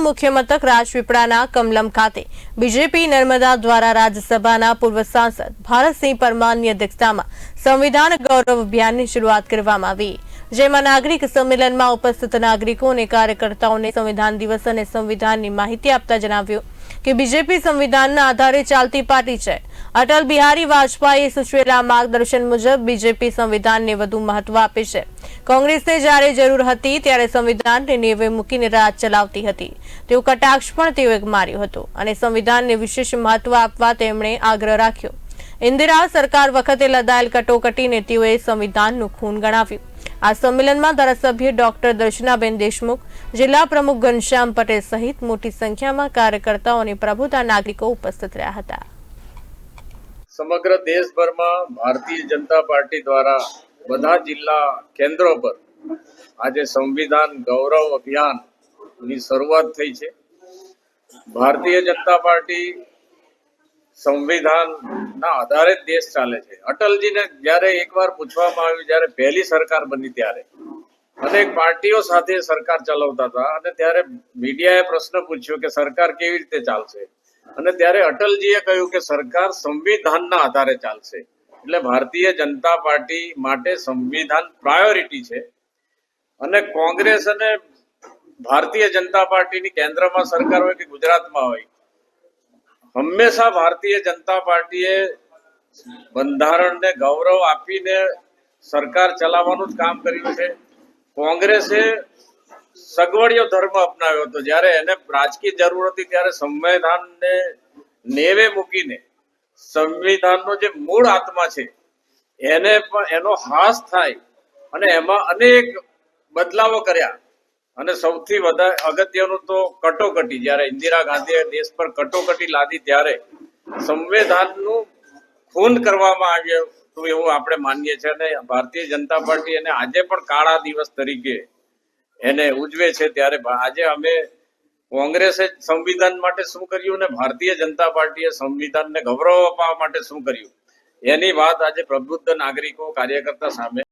મુખ્ય મથક રાજપીપળાના કમલમ ખાતે બીજેપી નર્મદા દ્વારા રાજ્યસભાના પૂર્વ સાંસદ ભારતસિંહ પરમારની અધ્યક્ષતામાં સંવિધાન ગૌરવ અભિયાનની શરૂઆત કરવામાં આવી. જેમાં નાગરિક સંમેલનમાં ઉપસ્થિત નાગરિકો અને કાર્યકર્તાઓને સંવિધાન દિવસ અને સંવિધાનની માહિતી આપતા જણાવ્યું કે બીજેપી સંવિધાનના આધારે ચાલતી પાર્ટી છે. અટલ બિહારી વાજપેયીએ સૂચવેલા માર્ગદર્શન મુજબ બીજેપી સંવિધાનને વધુ મહત્વ આપે છે. કોંગ્રેસને જ્યારે જરૂર હતી ત્યારે સંવિધાનને નેવે મૂકીને રાજ ચલાવતી હતી. તેવું કટાક્ષ પણ તેઓએ માર્યો હતો અને સંવિધાનને વિશેષ મહત્વ આપવા તેમણે આગ્રહ રાખ્યો. ઇન્દિરા સરકાર વખતે લદાયેલ કટોકટીને તેઓએ સંવિધાનનું ખૂન ગણાવ્યું. આ સંમેલનમાં ધારાસભ્ય ડોક્ટર દર્શનાબેન દેશમુખ, જિલ્લા પ્રમુખ ઘનશ્યામ પટેલ સહિત મોટી સંખ્યામાં કાર્યકર્તાઓ અને પ્રભુતા નાગરિકો ઉપસ્થિત રહ્યા હતા. સમગ્ર દેશભરમાં ભારતીય જનતા પાર્ટી દ્વારા બધા જિલ્લા કેન્દ્રો પર આજે સંવિધાન ગૌરવ અભિયાનની શરૂઆત થઈ છે. ભારતીય જનતા પાર્ટી સંવિધાનના આધારે જ દેશ ચાલે છે. અટલજીને જ્યારે એકવાર પૂછવામાં આવ્યું, જ્યારે પહેલી સરકાર બની ત્યારે. અનેક પાર્ટીઓ સાથે સરકાર ચલાવતા હતા અને ત્યારે મીડિયાએ પ્રશ્ન પૂછ્યો કે સરકાર કેવી રીતે ચાલશે? અને ત્યારે અટલજીએ કહ્યું કે સરકાર સંવિધાનના આધારે ચાલશે. એટલે ભારતીય જનતા પાર્ટી માટે સંવિધાન પ્રાયોરિટી છે. અને કોંગ્રેસ અને ભારતીય જનતા પાર્ટીની કેન્દ્રમાં સરકાર હોય કે ગુજરાતમાં હોય હંમેશા ભારતીય જનતા પાર્ટીએ બંધારણને ગૌરવ આપીને સરકાર ચલાવવાનું જ કામ કર્યું છે. કોંગ્રેસે સગવડિયો ધર્મ અપનાવ્યો હતો. જ્યારે એને રાજકીય જરૂર હતી ત્યારે સંવિધાનને નેવે મૂકીને સંવિધાનનો જે મૂળ આત્મા છે, એને પણ એનો હાસ થાય અને એમાં અનેક બદલાવો કર્યા. અને સૌથી વધારે અગત્યનું તો કટોકટી. જ્યારે ઇન્દિરા ગાંધીએ દેશ પર કટોકટી લાદી ત્યારે સંવિધાનનું ખૂન કરવામાં આવ્યું એવું આપણે માનીએ છીએ અને ભારતીય જનતા પાર્ટી એને આજે પણ કાળા દિવસ તરીકે એને ઉજવે છે. ત્યારે આજે અમે કોંગ્રેસે સંવિધાન માટે શું કર્યું ને ભારતીય જનતા પાર્ટીએ સંવિધાનને ગૌરવ અપાવવા માટે શું કર્યું? એની વાત આજે પ્રબુદ્ધ નાગરિકો, કાર્યકર્તા સામે